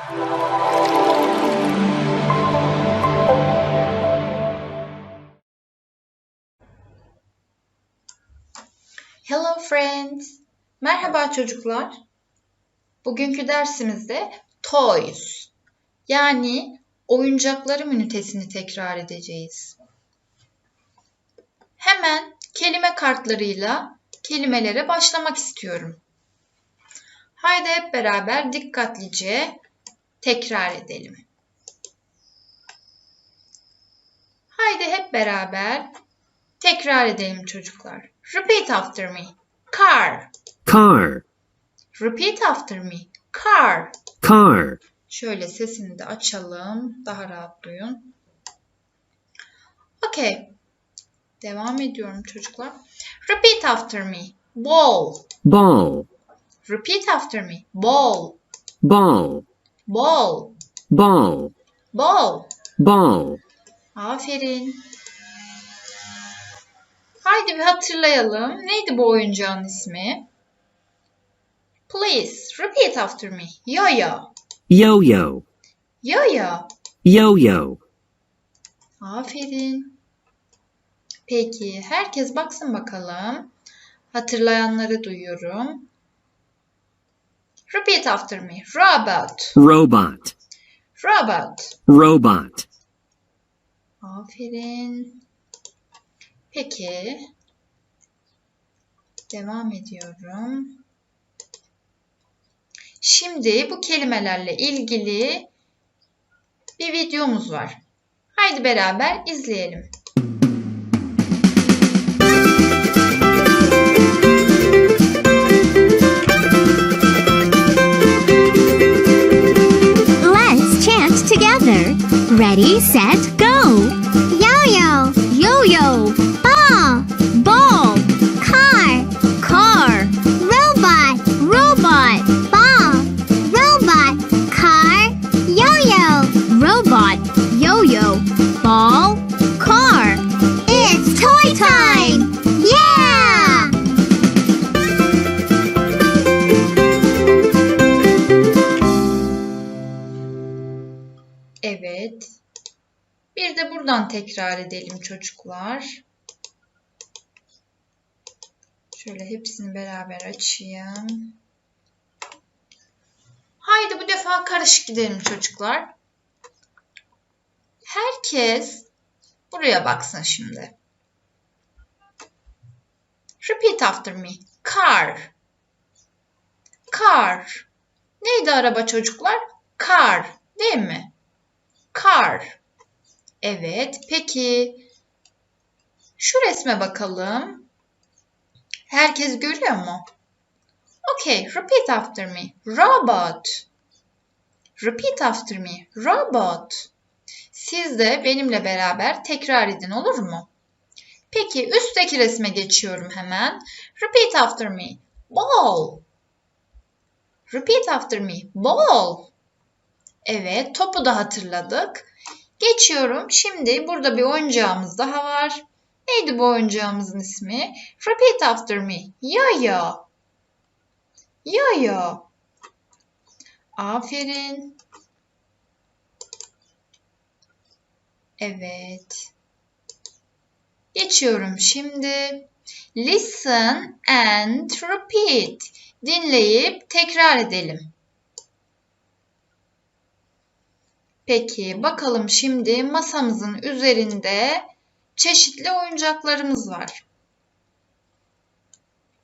Hello friends. Merhaba çocuklar. Bugünkü dersimizde toys yani oyuncaklarım ünitesini tekrar edeceğiz. Hemen kelime kartlarıyla kelimelere başlamak istiyorum. Haydi hep beraber dikkatlice tekrar edelim. Haydi hep beraber tekrar edelim çocuklar. Repeat after me. Car. car, Repeat after me. Car. car, Şöyle sesini de açalım. Daha rahat duyun. Okay. Devam ediyorum çocuklar. Repeat after me. Ball. ball, Repeat after me. Ball. ball, Ball. ball, Ball. ball, Aferin. Haydi bir hatırlayalım. Neydi bu oyuncağın ismi? Please repeat after me. Yo-yo. yo-yo, Yo-yo. yo-yo, Aferin. Peki herkes baksın bakalım. Hatırlayanları duyuyorum. Repeat after me. Robot. robot, Robot. robot, Aferin. Peki. Devam ediyorum. Şimdi bu kelimelerle ilgili bir videomuz var. Haydi beraber izleyelim. Ready, set, go. Buradan tekrar edelim çocuklar. Şöyle hepsini beraber açayım. Haydi bu defa karışık gidelim çocuklar. Herkes buraya baksın şimdi. Repeat after me. Car. Car. Neydi araba çocuklar? Car. Değil mi? Car. Evet. Peki şu resme bakalım. Herkes görüyor mu? Okay. Repeat after me. Robot. Repeat after me. Robot. Siz de benimle beraber tekrar edin olur mu? Peki üstteki resme geçiyorum hemen. Repeat after me. Ball. Repeat after me. Ball. Evet, topu da hatırladık. Geçiyorum. Şimdi burada bir oyuncağımız daha var. Neydi bu oyuncağımızın ismi? Repeat after me. Yo-yo. Yo-yo. Aferin. Evet. Geçiyorum şimdi. Listen and repeat. Dinleyip tekrar edelim. Peki bakalım şimdi masamızın üzerinde çeşitli oyuncaklarımız var.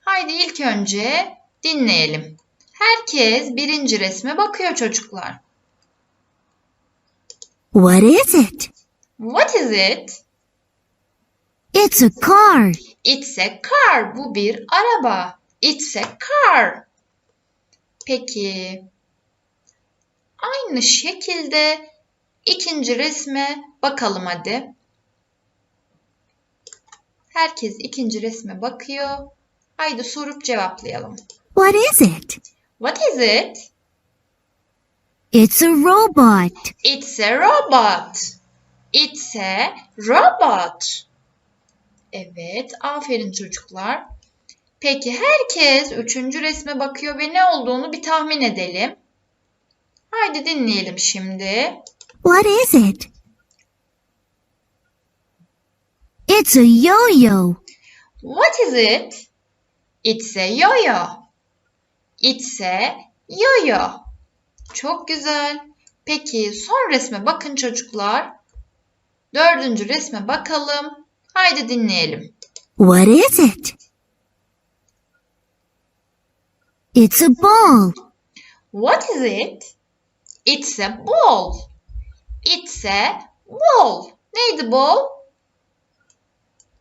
Haydi ilk önce dinleyelim. Herkes birinci resme bakıyor çocuklar. What is it? What is it? It's a car. It's a car. Bu bir araba. It's a car. Peki. Aynı şekilde ikinci resme bakalım hadi. Herkes ikinci resme bakıyor. Haydi sorup cevaplayalım. What is it? What is it? It's a robot. It's a robot. It's a robot. Evet, aferin çocuklar. Peki herkes üçüncü resme bakıyor ve ne olduğunu bir tahmin edelim. Haydi dinleyelim şimdi. What is it? It's a yo-yo. What is it? It's a yo-yo. It's a yo-yo. Çok güzel. Peki son resme bakın çocuklar. Dördüncü resme bakalım. Haydi dinleyelim. What is it? It's a ball. What is it? It's a ball. It's a ball. Neydi ball?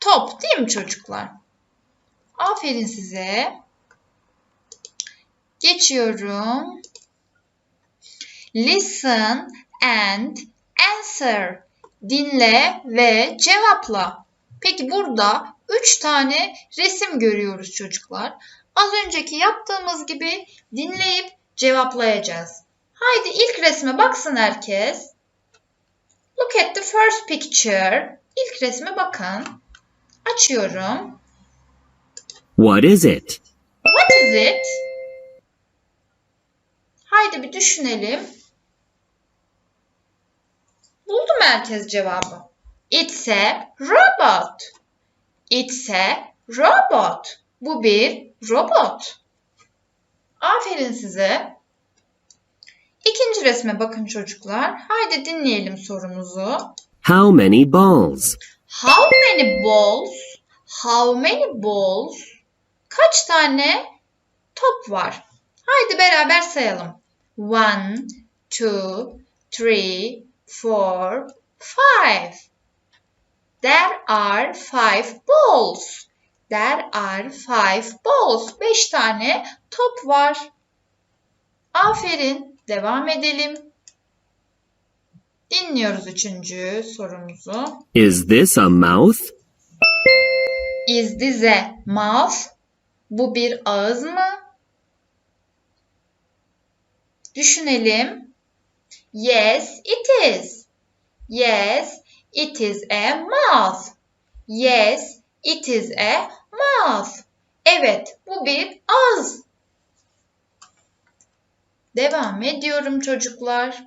Top değil mi çocuklar? Aferin size. Geçiyorum. Listen and answer. Dinle ve cevapla. Peki burada 3 tane resim görüyoruz çocuklar. Az önceki yaptığımız gibi dinleyip cevaplayacağız. Haydi ilk resme baksın herkes. Look at the first picture. İlk resme bakın. Açıyorum. What is it? What is it? Haydi bir düşünelim. Buldu mu herkes cevabı? It's a robot. It's a robot. Bu bir robot. Aferin size. İkinci resme bakın çocuklar. Haydi dinleyelim sorumuzu. How many balls? How many balls? How many balls? Kaç tane top var? Haydi beraber sayalım. One, two, three, four, five. There are five balls. There are five balls. Beş tane top var. Aferin. Devam edelim. Dinliyoruz üçüncü sorumuzu. Is this a mouth? Is this a mouth? Bu bir ağız mı? Düşünelim. Yes, it is. Yes, it is a mouth. Yes, it is a mouth. Evet, bu bir ağız. Devam ediyorum çocuklar.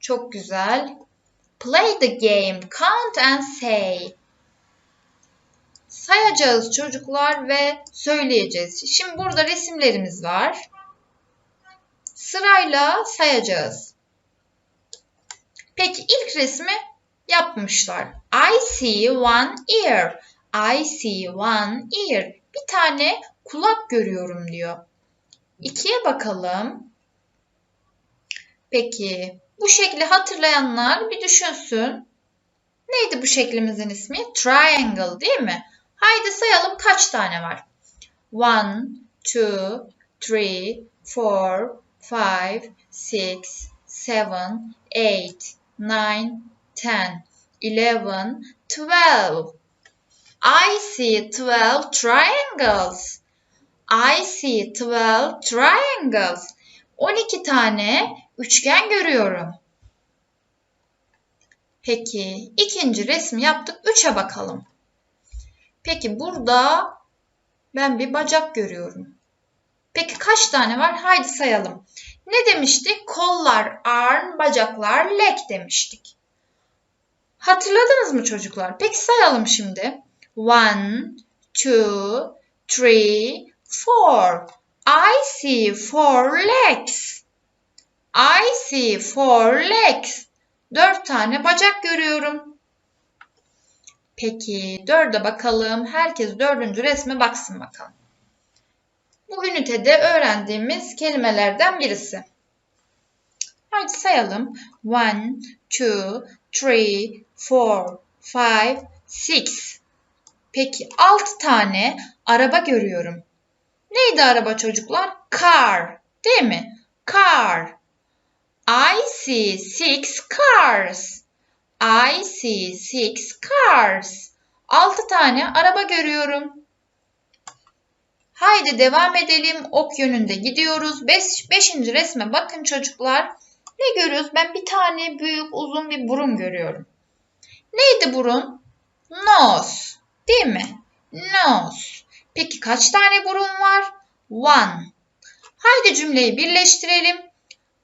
Çok güzel. Play the game, count and say. Sayacağız çocuklar ve söyleyeceğiz. Şimdi burada resimlerimiz var. Sırayla sayacağız. Peki ilk resmi yapmışlar. I see one ear. I see one ear. Bir tane kulak görüyorum diyor. İkiye bakalım. Peki bu şekli hatırlayanlar bir düşünsün. Neydi bu şeklimizin ismi? Triangle değil mi? Haydi sayalım kaç tane var? 1, 2, 3, 4, 5, 6, 7, 8, 9, 10, 11, 12. I see 12 triangles. I see 12 triangles. 12 tane üçgen görüyorum. Peki ikinci resmi yaptık. 3'e bakalım. Peki burada ben bir bacak görüyorum. Peki kaç tane var? Haydi sayalım. Ne demiştik? Kollar, arm, bacaklar, leg demiştik. Hatırladınız mı çocuklar? Peki sayalım şimdi. One, two, three, four. I see four legs. I see four legs. Dört tane bacak görüyorum. Peki dörde bakalım. Herkes dördüncü resme baksın bakalım. Bu ünitede öğrendiğimiz kelimelerden birisi. Haydi sayalım. One, two, three, four, five, six. Peki altı tane araba görüyorum. Neydi araba çocuklar? Car. Değil mi? Car. I see six cars. I see six cars. Altı tane araba görüyorum. Haydi devam edelim. Ok yönünde gidiyoruz. Beş, beşinci resme bakın çocuklar. Ne görüyoruz? Ben bir tane büyük uzun bir burun görüyorum. Neydi burun? Nose. Değil mi? Nose. Peki kaç tane burun var? One. Haydi cümleyi birleştirelim.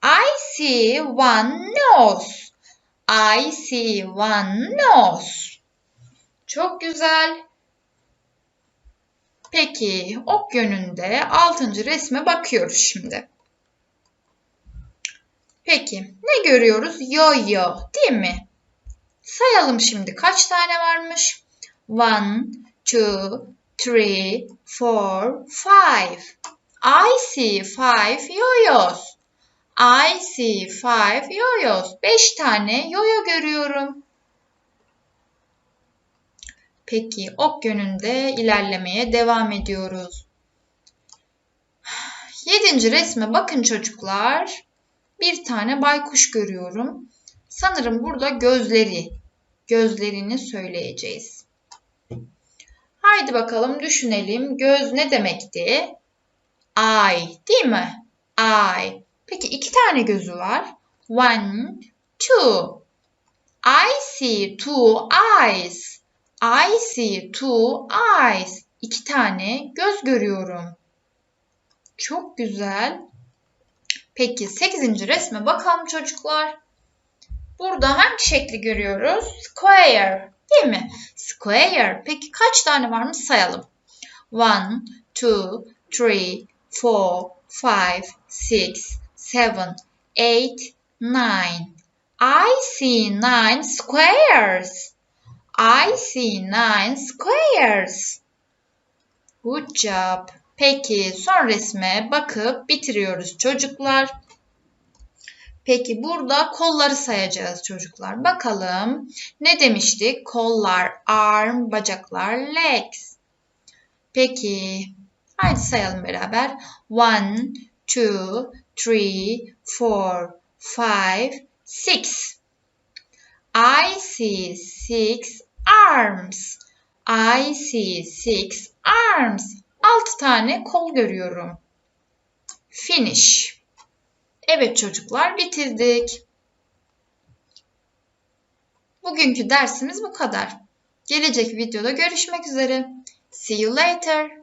I see one nose. I see one nose. Çok güzel. Peki ok yönünde altıncı resme bakıyoruz şimdi. Peki ne görüyoruz? Yo-yo değil mi? Sayalım şimdi kaç tane varmış? One, two, three, four, five. I see five yo-yos. I see five yo-yos. Beş tane yo-yo görüyorum. Peki ok yönünde ilerlemeye devam ediyoruz. Yedinci resme bakın çocuklar. Bir tane baykuş görüyorum. Sanırım burada gözleri, gözlerini söyleyeceğiz. Haydi bakalım düşünelim. Göz ne demekti? Eye, değil mi? Eye. Peki iki tane gözü var. One, two. I see two eyes. I see two eyes. İki tane göz görüyorum. Çok güzel. Peki 8. resme bakalım çocuklar. Burada hangi şekli görüyoruz? Square. Değil mi? Square. Peki kaç tane var mı sayalım. 1, 2, 3, 4, 5, 6, 7, 8, 9. I see nine squares. I see nine squares. Good job. Peki son resme bakıp bitiriyoruz çocuklar. Peki burada kolları sayacağız çocuklar. Bakalım ne demiştik? Kollar, arm, bacaklar, legs. Peki haydi sayalım beraber. One, two, three, four, five, six. I see six arms. I see six arms. Altı tane kol görüyorum. Finish. Evet çocuklar bitirdik. Bugünkü dersimiz bu kadar. Gelecek videoda görüşmek üzere. See you later.